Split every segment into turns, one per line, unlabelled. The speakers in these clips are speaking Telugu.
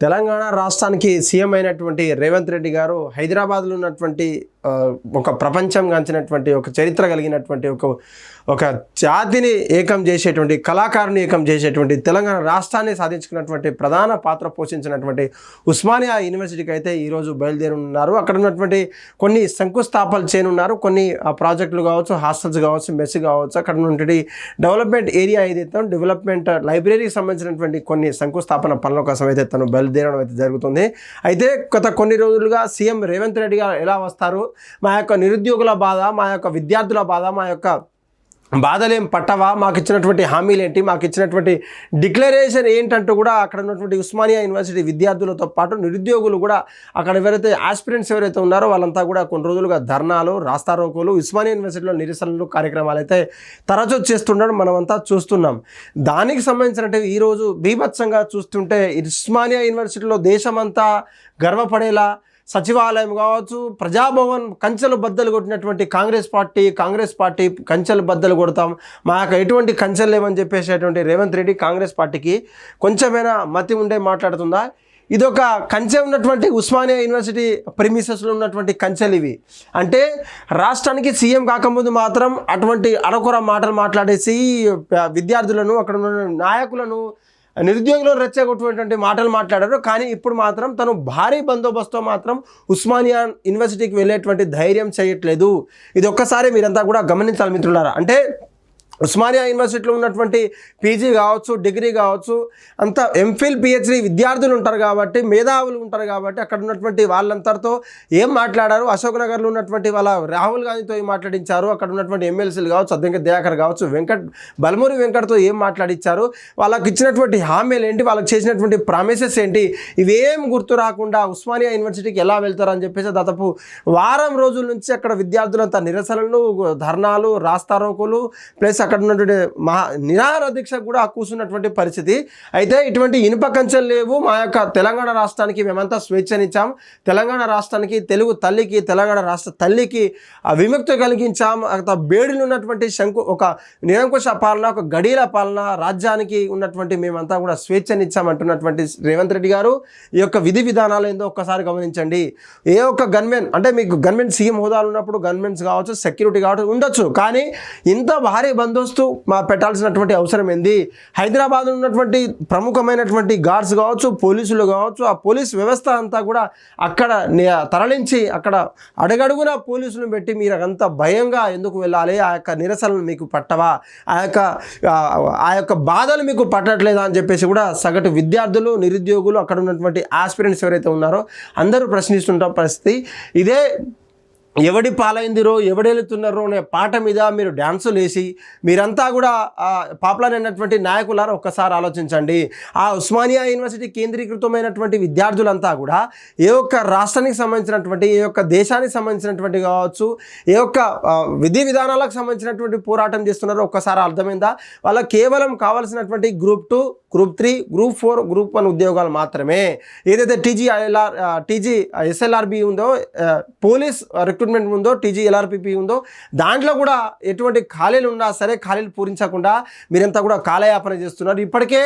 తెలంగాణ రాష్ట్రానికి సీఎం అయినటువంటి రేవంత్ రెడ్డి గారు హైదరాబాద్లో ఉన్నటువంటి ఒక ప్రపంచం గాంచినటువంటి ఒక చరిత్ర కలిగినటువంటి ఒక ఒక జాతిని ఏకం చేసేటువంటి కళాకారుని ఏకం చేసేటువంటి తెలంగాణ రాష్ట్రాన్ని సాధించుకున్నటువంటి ప్రధాన పాత్ర పోషించినటువంటి ఉస్మానియా యూనివర్సిటీకి అయితే ఈరోజు బయలుదేరున్నారు అక్కడ ఉన్నటువంటి కొన్ని శంకుస్థాపనలు చేయనున్నారు. కొన్ని ఆ, ప్రాజెక్టులు కావచ్చు హాస్టల్స్ కావచ్చు మెస్ కావచ్చు అక్కడ ఉన్నటువంటి డెవలప్మెంట్ ఏరియా ఏదైతే డెవలప్మెంట్ లైబ్రరీకి సంబంధించినటువంటి కొన్ని శంకుస్థాపన పనుల కోసం అయితే తను బయలుదేరడం అయితే జరుగుతుంది. అయితే గత కొన్ని రోజులుగా సీఎం రేవంత్ రెడ్డి గారు ఎలా వస్తారు? మా యొక్క నిరుద్యోగుల బాధ మా యొక్క విద్యార్థుల బాధ మా యొక్క బాధలేం పట్టవా? మాకు ఇచ్చినటువంటి హామీలు ఏంటి మాకు ఇచ్చినటువంటి డిక్లరేషన్ ఏంటంటూ కూడా అక్కడ ఉన్నటువంటి ఉస్మానియా యూనివర్సిటీ విద్యార్థులతో పాటు నిరుద్యోగులు కూడా అక్కడ ఎవరైతే ఆస్పిరెంట్స్ ఎవరైతే ఉన్నారో వాళ్ళంతా కూడా కొన్ని రోజులుగా ధర్నాలు రాస్తారోకోలు ఉస్మానియా యూనివర్సిటీలో నిరసనలు కార్యక్రమాలు అయితే తరచూ చేస్తుండడం మనమంతా చూస్తున్నాం. దానికి సంబంధించినట్టు ఈరోజు బీభత్సంగా చూస్తుంటే ఉస్మానియా యూనివర్సిటీలో దేశమంతా గర్వపడేలా సచివాలయం కావచ్చు ప్రజాభవన్ కంచెలు బద్దలు కొట్టినటువంటి కాంగ్రెస్ పార్టీ కాంగ్రెస్ పార్టీ కంచెలు బద్దలు కొడతాం. మాకు ఎటువంటి కంచెలు లేవని చెప్పేసేటువంటి రేవంత్ రెడ్డి కాంగ్రెస్ పార్టీకి కొంచెమైనా మతి ఉండే మాట్లాడుతుందా? ఇదొక కంచె ఉన్నటువంటి ఉస్మానియా యూనివర్సిటీ ప్రిమిసెస్లో ఉన్నటువంటి కంచెలు ఇవి. అంటే రాష్ట్రానికి సీఎం కాకముందు మాత్రం అటువంటి అరకొర మాటలు మాట్లాడేసి విద్యార్థులను అక్కడ ఉన్న నాయకులను నిరుద్యోగులను రెచ్చగొట్టుకున్నటువంటి మాటలు మాట్లాడారు. కానీ ఇప్పుడు మాత్రం తను భారీ బందోబస్తుతో మాత్రం ఉస్మానియా యూనివర్సిటీకి వెళ్ళేటువంటి ధైర్యం చేయట్లేదు. ఇది ఒక్కసారి మీరంతా కూడా గమనించాలి మిత్రులారా. అంటే ఉస్మానియా యూనివర్సిటీలో ఉన్నటువంటి పీజీ కావచ్చు డిగ్రీ కావచ్చు అంత ఎంఫిల్ పిహెచ్డి విద్యార్థులు ఉంటారు కాబట్టి మేధావులు ఉంటారు కాబట్టి అక్కడ ఉన్నటువంటి వాళ్ళందరితో ఏం మాట్లాడారు? అశోక్ నగర్లో ఉన్నటువంటి వాళ్ళ రాహుల్ గాంధీతో ఏం మాట్లాడించారు? అక్కడ ఉన్నటువంటి ఎమ్మెల్సీలు కావచ్చు అద్దెంక దయాకర్ కావచ్చు వెంకట్ బలమూరి వెంకట్తో ఏం మాట్లాడించారు? వాళ్ళకి ఇచ్చినటువంటి హామీలు ఏంటి? వాళ్ళకి చేసినటువంటి ప్రామిసెస్ ఏంటి? ఇవేం గుర్తు రాకుండా ఉస్మానియా యూనివర్సిటీకి ఎలా వెళ్తారు అని చెప్పేసి దాదాపు వారం రోజుల నుంచి అక్కడ విద్యార్థులంతా నిరసనలు ధర్నాలు రాస్తారోకులు ప్లస్ అక్కడ ఉన్నటువంటి మహా నిరాహార దీక్ష కూడా కూర్చున్నటువంటి పరిస్థితి. అయితే ఇటువంటి ఇనుప కంచెలు లేవు. మా యొక్క తెలంగాణ రాష్ట్రానికి మేమంతా స్వేచ్ఛనిచ్చాం. తెలంగాణ రాష్ట్రానికి తెలుగు తల్లికి తెలంగాణ రాష్ట్ర తల్లికి విముక్తి కలిగించాం. అంత బేడులు ఉన్నటువంటి శంకు ఒక నిరంకుశ పాలన ఒక గడీల పాలన రాజ్యానికి ఉన్నటువంటి మేమంతా కూడా స్వేచ్ఛనిచ్చాం అంటున్నటువంటి రేవంత్ రెడ్డి గారు. ఈ యొక్క విధి విధానాలు ఏందో ఒక్కసారి గమనించండి. ఏ ఒక్క గన్మెన్ అంటే మీకు గన్మెన్ సీఎం హోదాలు ఉన్నప్పుడు గన్మెన్స్ కావచ్చు సెక్యూరిటీ కావచ్చు ఉండొచ్చు. కానీ ఇంత భారీ బందోబస్తు మా పెట్టాల్సినటువంటి అవసరం ఏంది? హైదరాబాద్లో ఉన్నటువంటి ప్రముఖమైనటువంటి గార్డ్స్ కావచ్చు పోలీసులు కావచ్చు ఆ పోలీస్ వ్యవస్థ అంతా కూడా అక్కడ తరలించి అక్కడ అడుగడుగున పోలీసులను పెట్టి మీరు అంత భయంగా ఎందుకు వెళ్ళాలి? ఆ యొక్క నిరసనలు మీకు పట్టవా? ఆ యొక్క ఆ- ఆ యొక్క బాధలు మీకు పట్టట్లేదా అని చెప్పేసి కూడా సగటు విద్యార్థులు నిరుద్యోగులు అక్కడ ఉన్నటువంటి ఆస్పిరెంట్స్ ఎవరైతే ఉన్నారో అందరూ ప్రశ్నిస్తుంటాం. పరిస్థితి ఇదే ఎవడి పాలైందిరో ఎవడెళ్తున్నారో అనే పాట మీద మీరు డ్యాన్సులు వేసి మీరంతా కూడా పాపులర్ అయినటువంటి నాయకులారా ఒక్కసారి ఆలోచించండి. ఆ ఉస్మానియా యూనివర్సిటీ కేంద్రీకృతమైనటువంటి విద్యార్థులంతా కూడా ఏ ఒక్క రాష్ట్రానికి సంబంధించినటువంటి ఏ ఒక్క దేశానికి సంబంధించినటువంటి కావచ్చు ఏ ఒక్క విధి విధానాలకు సంబంధించినటువంటి పోరాటం చేస్తున్నారో ఒక్కసారి అర్థమైందా? వాళ్ళకి కేవలం కావాల్సినటువంటి group two group three group four group one ఉద్యోగాలు మాత్రమే. ఏదైతే T G I L R T G S L R B ఉందో పోలీస్ పోలీస్ రిక్రూట్మెంట్ ఉందో T G L R P P ఉందో దాంట్లో కూడా ఎటువంటి ఖాళీలు ఉన్నా సరే ఖాళీలు పూరించకుండా మీరంతా కూడా కాలయాపన చేస్తున్నారు. ఇప్పటికే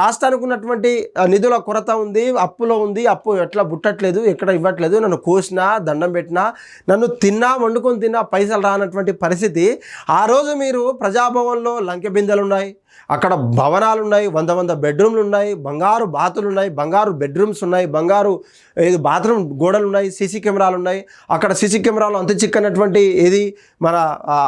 రాష్ట్రానికి ఉన్నటువంటి నిధుల కొరత ఉంది అప్పులో ఉంది అప్పు ఎట్లా బుట్టట్లేదు ఎక్కడ ఇవ్వట్లేదు నన్ను కోసినా దండం పెట్టినా నన్ను తిన్నా వండుకొని తిన్నా పైసలు రానటువంటి పరిస్థితి. ఆ రోజు మీరు ప్రజాభవన్లో లంకె బిందెలు ఉన్నాయి. అక్కడ భవనాలు ఉన్నాయి వంద వంద బెడ్రూమ్లు ఉన్నాయి బంగారు బాతులు ఉన్నాయి బంగారు బెడ్రూమ్స్ ఉన్నాయి బంగారు ఏది బాత్రూమ్ గోడలు ఉన్నాయి సీసీ కెమెరాలు ఉన్నాయి అక్కడ సీసీ కెమెరాలు అంత చిక్కనటువంటి ఏది మన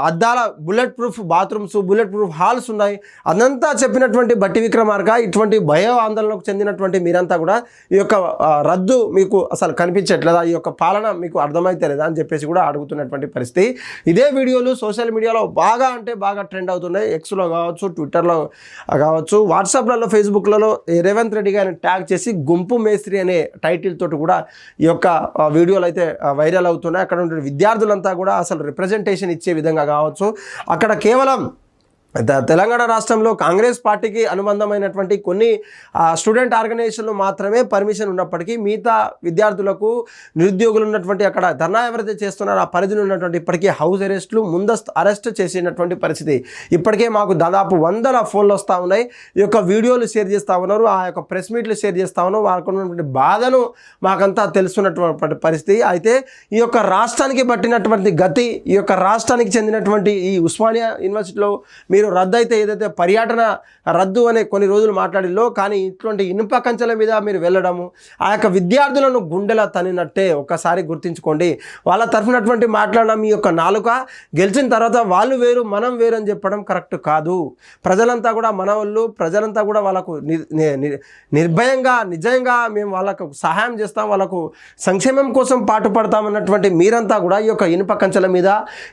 అద్దాల bullet proof bathrooms bullet proof halls ఉన్నాయి. అదంతా చెప్పినటువంటి బట్టి విక్రమార్క ఇటువంటి భయ ఆందోళనకు చెందినటువంటి మీరంతా కూడా ఈ యొక్క రద్దు మీకు అసలు కనిపించట్లేదా? ఈ యొక్క పాలన మీకు అర్థమైతే లేదా అని చెప్పేసి కూడా అడుగుతున్నటువంటి పరిస్థితి. ఇదే వీడియోలు సోషల్ మీడియాలో బాగా అంటే బాగా ట్రెండ్ అవుతున్నాయి. ఎక్స్లో కావచ్చు ట్విట్టర్లో కావచ్చు. వాట్సాప్లలో ఫేస్బుక్లలో రేవంత్ రెడ్డి గారిని ట్యాగ్ చేసి గుంపు మేస్త్రి అనే టైటిల్ తోటి కూడా ఈ యొక్క వీడియోలు అయితే వైరల్ అవుతున్నాయి. అక్కడ ఉండే విద్యార్థులంతా కూడా అసలు రిప్రజెంటేషన్ ఇచ్చే విధంగా కావచ్చు. అక్కడ కేవలం తెలంగాణ రాష్ట్రంలో కాంగ్రెస్ పార్టీకి అనుబంధమైనటువంటి కొన్ని ఆ, స్టూడెంట్ ఆర్గనైజేషన్లు మాత్రమే పర్మిషన్ ఉన్నప్పటికీ మిగతా విద్యార్థులకు నిరుద్యోగులు ఉన్నటువంటి అక్కడ ధర్నా ఎవరైతే చేస్తున్నారో ఆ పరిధిలో ఉన్నటువంటి ఇప్పటికీ హౌస్ అరెస్టులు ముందస్తు అరెస్ట్ చేసినటువంటి పరిస్థితి ఇప్పటికే మాకు దాదాపు వందల ఫోన్లు వస్తూ ఉన్నాయి. ఈ యొక్క వీడియోలు షేర్ చేస్తూ ఉన్నారు ఆ యొక్క ప్రెస్ మీట్లు షేర్ చేస్తూ ఉన్నారు. వారికి ఉన్నటువంటి బాధను మాకంతా తెలుసున్నటువంటి పరిస్థితి. అయితే ఈ యొక్క రాష్ట్రానికి పట్టినటువంటి గతి ఈ యొక్క రాష్ట్రానికి చెందినటువంటి ఈ ఉస్మానియా యూనివర్సిటీలో మీరు రద్దు అయితే ఏదైతే పర్యటన రద్దు అనే కొన్ని రోజులు మాట్లాడిలో కానీ ఇటువంటి ఇనుప కంచెల మీద మీరు వెళ్ళడము ఆ యొక్క విద్యార్థులను గుండెల తనినట్టే ఒకసారి గుర్తించుకోండి. వాళ్ళ తరఫునటువంటి మాట్లాడడం మీ యొక్క నాలుక గెలిచిన తర్వాత వాళ్ళు వేరు మనం వేరు అని చెప్పడం కరెక్ట్ కాదు. ప్రజలంతా కూడా మన వాళ్ళు ప్రజలంతా కూడా వాళ్ళకు నిర్భయంగా నిజంగా మేము వాళ్ళకు సహాయం చేస్తాం వాళ్ళకు సంక్షేమం కోసం పాటుపడతామన్నటువంటి మీరంతా కూడా ఈ యొక్క ఇనుప కంచెల మీద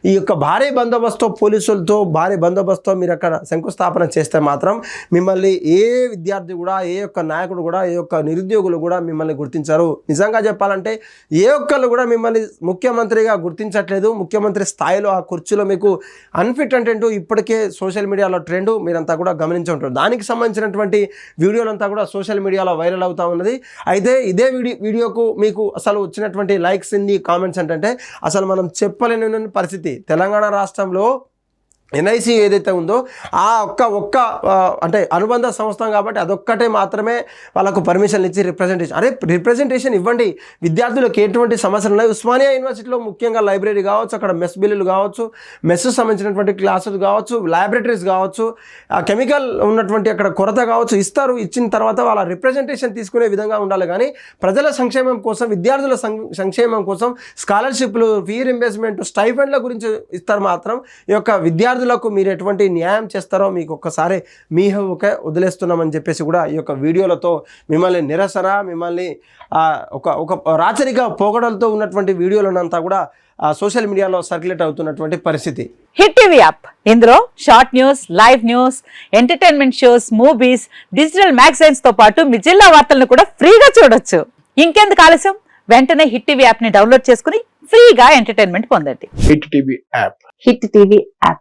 ఈ యొక్క భారీ బందోబస్తు పోలీసులతో భారీ బందోబస్తు మీరు అక్కడ శంకుస్థాపన చేస్తే మాత్రం మిమ్మల్ని ఏ విద్యార్థి కూడా ఏ యొక్క నాయకుడు కూడా ఏ యొక్క నిరుద్యోగులు కూడా మిమ్మల్ని గుర్తించరు. నిజంగా చెప్పాలంటే ఏ ఒక్కళ్ళు కూడా మిమ్మల్ని ముఖ్యమంత్రిగా గుర్తించట్లేదు. ముఖ్యమంత్రి స్థాయిలో ఆ కుర్చీలో మీకు అన్ఫిట్ అంటే ఇప్పటికే సోషల్ మీడియాలో ట్రెండ్ మీరంతా కూడా గమనించి ఉంటారు. దానికి సంబంధించినటువంటి వీడియోలంతా కూడా సోషల్ మీడియాలో వైరల్ అవుతా ఉన్నది. అయితే ఇదే వీడియో వీడియోకు మీకు అసలు వచ్చినటువంటి లైక్స్ ఇన్ని కామెంట్స్ ఏంటంటే అసలు మనం చెప్పలేని పరిస్థితి. తెలంగాణ రాష్ట్రంలో ఎన్ఐసి ఏదైతే ఉందో ఆ ఒక్క ఒక్క అంటే అనుబంధ సంస్థ కాబట్టి అదొక్కటే మాత్రమే వాళ్ళకు పర్మిషన్ ఇచ్చి రిప్రజెంటేషన్ అరే రిప్రజెంటేషన్ ఇవ్వండి. విద్యార్థులకు ఎటువంటి సమస్యలు ఉన్నాయి? ఉస్మానియా యూనివర్సిటీలో ముఖ్యంగా లైబ్రరీ కావచ్చు అక్కడ మెస్ బిల్లులు కావచ్చు మెస్ సంబంధించినటువంటి క్లాసులు కావచ్చు ల్యాబొరేటరీస్ కావచ్చు ఆ కెమికల్ ఉన్నటువంటి అక్కడ కొరత కావచ్చు ఇస్తారు ఇచ్చిన తర్వాత వాళ్ళ రిప్రజెంటేషన్ తీసుకునే విధంగా ఉండాలి. కానీ ప్రజల సంక్షేమం కోసం విద్యార్థుల సం- సంక్షేమం కోసం స్కాలర్షిప్లు ఫీ రింబర్స్మెంట్ స్టైఫండ్ల గురించి ఇస్తారు మాత్రం. ఈ యొక్క విద్యార్థులకు మీరు ఎటువంటి న్యాయం చేస్తారో మీకు ఒక్కసారి మీ హక్కుకే వదిలేస్తున్నామని చెప్పేసి కూడా ఈ యొక్క వీడియోలతో మిమ్మల్ని నిరసన మిమ్మల్ని ఆ, ఒక ఒక రాచరిక పోగడలతో ఉన్నటువంటి వీడియోలనంతా కూడా ఆ, సోషల్ మీడియాలో సర్క్యులేట్ అవుతున్నటువంటి పరిస్థితి.
Hit TV app. ఇందులో short news live news entertainment shows movies digital మ్యాగజైన్స్తో పాటు మీ జిల్లా వార్తలను కూడా ఫ్రీగా చూడొచ్చు. ఇంకెందుకు ఆలస్యం? వెంటనే హిట్ టీవీ యాప్ని డౌన్లోడ్ చేసుకుని ఫ్రీగా ఎంటర్టైన్మెంట్ పొందండి.
Hit TV app.
Hit TV app.